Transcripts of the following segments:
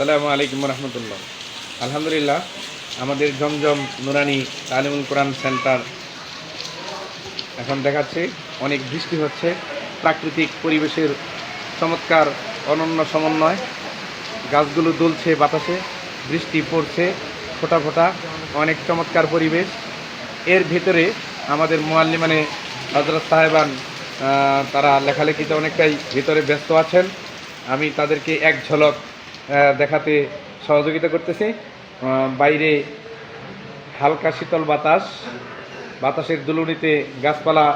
আসসালামু আলাইকুম রহমতুল্লাহ। আলহামদুলিল্লাহ, আমাদের জমজম নুরানি তালিমুল কোরআন সেন্টার এখন দেখাচ্ছে, অনেক বৃষ্টি হচ্ছে, প্রাকৃতিক পরিবেশের চমৎকার অনন্য সমন্বয়, গাছগুলো দুলছে বাতাসে, বৃষ্টি পড়ছে ফোটা ফোটা, অনেক চমৎকার পরিবেশ। এর ভেতরে আমাদের মোয়াল্লিমানে হজরত সাহেবান তারা লেখালেখিতে অনেকটাই ভিতরে ব্যস্ত আছেন। আমি তাদেরকে এক ঝলক দেখাতে সহযোগিতা করতেছি। বাইরে হালকা শীতল বাতাস, বাতাসের দুলুনিতে গাছপালা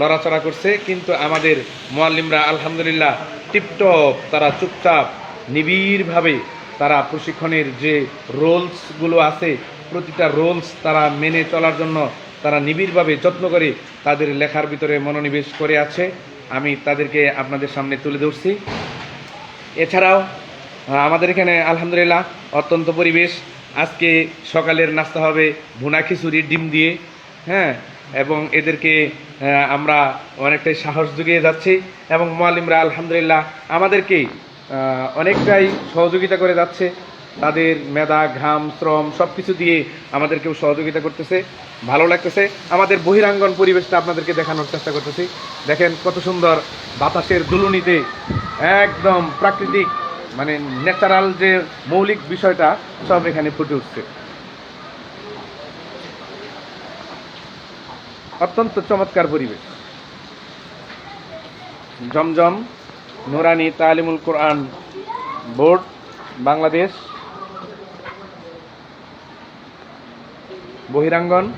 লড়াচড়া করছে, কিন্তু আমাদের মোয়াল্লিমরা আলহামদুলিল্লাহ টিপটপ, তারা চুপচাপ, নিবিড়ভাবে তারা প্রশিক্ষণের যে রোলসগুলো আছে, প্রতিটা রোলস তারা মেনে চলার জন্য তারা নিবিড়ভাবে যত্ন করে তাদের লেখার ভিতরে মনোনিবেশ করে আছে। আমি তাদেরকে আপনাদের সামনে তুলে ধরছি। এছাড়াও আমাদের এখানে আলহামদুলিল্লাহ অত্যন্ত পরিবেশ। আজকে সকালের নাস্তা হবে ভুনা খিচুড়ি, ডিম দিয়ে হ্যাঁ? এবং এদেরকে আমরা অনেকটাই সাহস জুগিয়ে যাচ্ছি এবং মোয়ালিমরা আলহামদুলিল্লাহ আমাদেরকে অনেকটাই সহযোগিতা করে যাচ্ছে। তাদের মেধা, ঘাম, শ্রম সব কিছু দিয়ে আমাদেরকেও সহযোগিতা করতেছে, ভালো লাগতেছে। আমাদের বহিরাঙ্গন পরিবেশটা আপনাদেরকে দেখানোর চেষ্টা করতেছি। দেখেন কত সুন্দর বাতাসের দুলুনিতে একদম প্রাকৃতিক মানে ন্যাচারাল যে মৌলিক বিষয়টা সব এখানে ফুটে উঠছে। অত্যন্ত চমৎকার পরিবেশ। জমজম নুরানি তালিমুল কোরআন বোর্ড, বাংলাদেশ। বহিরাঙ্গন